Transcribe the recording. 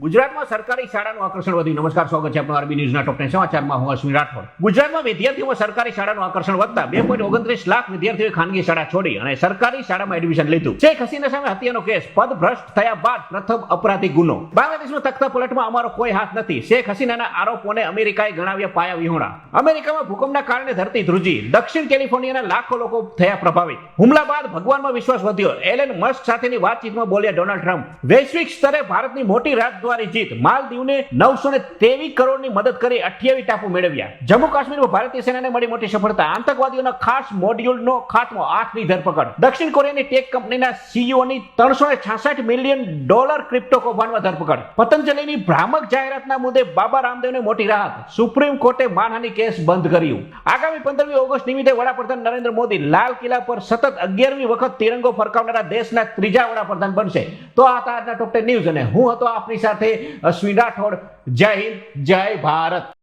ગુજરાતમાં સરકારી શાળાનું આકર્ષણ વધ્યું. નમસ્કાર, સ્વાગત છે આપણું આરબી ન્યૂઝના ટોપ સમાચારમાં હું અશ્વિન રાઠોડ. ગુજરાતમાં વિદ્યાર્થીઓમાં સરકારી શાળાનું આકર્ષણ વધતા બે પોઈન્ટ ઓગણત્રીસ લાખ વિદ્યાર્થીઓએ ખાનગી શાળા છોડી અને સરકારી શાળામાં એડમિશન લીધું. શેખ હસીના સામે હત્યાનો કેસ. પદ ભ્રષ્ટ થયા બાદ પ્રથમ અપરાધી ગુનો. બાંગ્લાદેશનો તખ્તા પલટમાં અમારો કોઈ હાથ નથી. શેખ હસીનાના આરોપોને અમેરિકાએ ગણાવ્યા પાયા વિહોણા. અમેરિકામાં ભૂકંપના કારણે ધરતી ધ્રુજી. દક્ષિણ કેલિફોર્નિયાના લાખો લોકો થયા પ્રભાવિત. હુમલા બાદ ભગવાનમાં વિશ્વાસ વધ્યો. એલન મસ્ક સાથેની વાતચીતમાં બોલ્યા ડોનાલ્ડ ટ્રમ્પ, વૈશ્વિક સ્તરે ભારતની મોટી રાજદ્વારી જીત. માલદીવને નવસો ને તેવીસ કરોડની મદદ કરી અઠ્યાવીસ ટાપુ મેળવ્યા. જમ્મુ કાશ્મીરમાં ભારતીય સેનાને મળી મોટી સફળતા. આતંકવાદીઓના ખાસ મોડ્યુલનો ખાત્મો આઠની ધરપકડ. દક્ષિણ કોરિયાની ટેક કંપનીના સીઈઓની ત્રણસો ને છાસઠ મિલિયન ડોલર ક્રિપ્ટો કૌભાંડમાં ધરપકડ. પતંજલિની ભ્રામક જાહેરાતના મુદ્દે બાબા રામદેવને મોટી રાહત. સુપ્રીમ કોર્ટે માનહાની કેસ બંધ કર્યું. આગામી પંદરમી ઓગસ્ટ નિમિત્તે વડાપ્રધાન નરેન્દ્ર મોદી લાલ કિલ્લા પર સતત અગિયારમી વખત તિરંગો ફરકાવનારા દેશના ત્રીજા વડાપ્રધાન બનશે. તો આ આજના ટોપ ટેન ન્યૂઝ અને હું હતો આપની સાથે અશ્વિન રાઠોડ. જય હિન્દ જય ભારત.